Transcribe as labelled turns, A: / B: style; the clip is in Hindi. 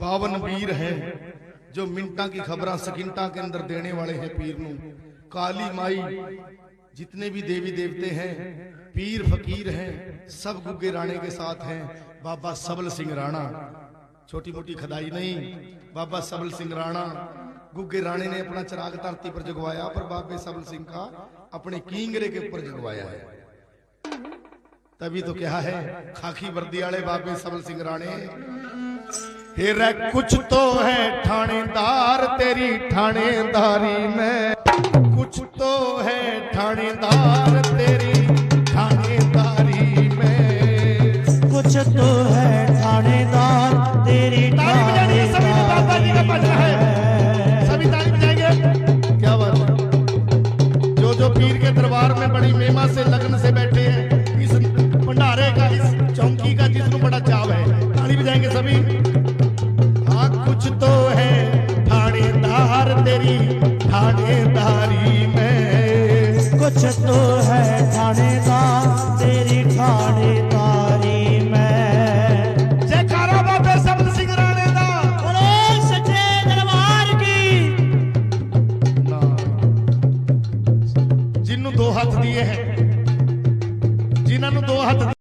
A: ਬਾਵਨ ਵੀਰ ਹੈ ਜੋ ਮਿੰਟਾਂ की खबरां सकिंटा के अंदर देने वाले हैं पीर ਨੂੰ काली माई जितने भी देवी देवते हैं पीर फकीर हैं सब गुग्गे राणे के साथ हैं बाबा सबल सिंह राणा छोटी मोटी खदाई नहीं बाबा सबल सिंह राणा गुग्गे राणे ने अपना चिराग धरती पर जगवाया पर बाबे सबल सिंह का अपने कींगरे के ऊपर जगवाया है तभी तो क्या है खाकी वर्दी वाले बाबे सबल सिंह राणे हेरा कुछ तो है थानेदार तेरी थानेदारी में। कुछ तो है थानेदार तेरी थानेदारी में।
B: कुछ तो है थानेदार तेरी
A: है। सभी ताली बजाएँगे क्या बात है? जो जो पीर के दरबार में बड़ी महिमा से लगन से बैठे हैं इस भंडारे का इस चौकी का जिसको बड़ा चाव है ताली बजाएँगे सभी।
B: ਥਾਣੇਦਾਰੀ ਮੈਂ ਕੁਛ ਤੋ ਹੈ
A: ਥਾਣੇਦਾਰ ਬਾਬੇ ਸਬਦ ਸਿੰਘ ਰਾਣੇ ਦਾ
B: ਬੋਲੇ ਸੱਚੇ ਦਰਬਾਰ
A: ਕੀ ਦੋ ਹੱਥ ਦਿਏ ਹੈ ਜਿਨ੍ਹਾਂ ਨੂੰ ਦੋ ਹੱਥ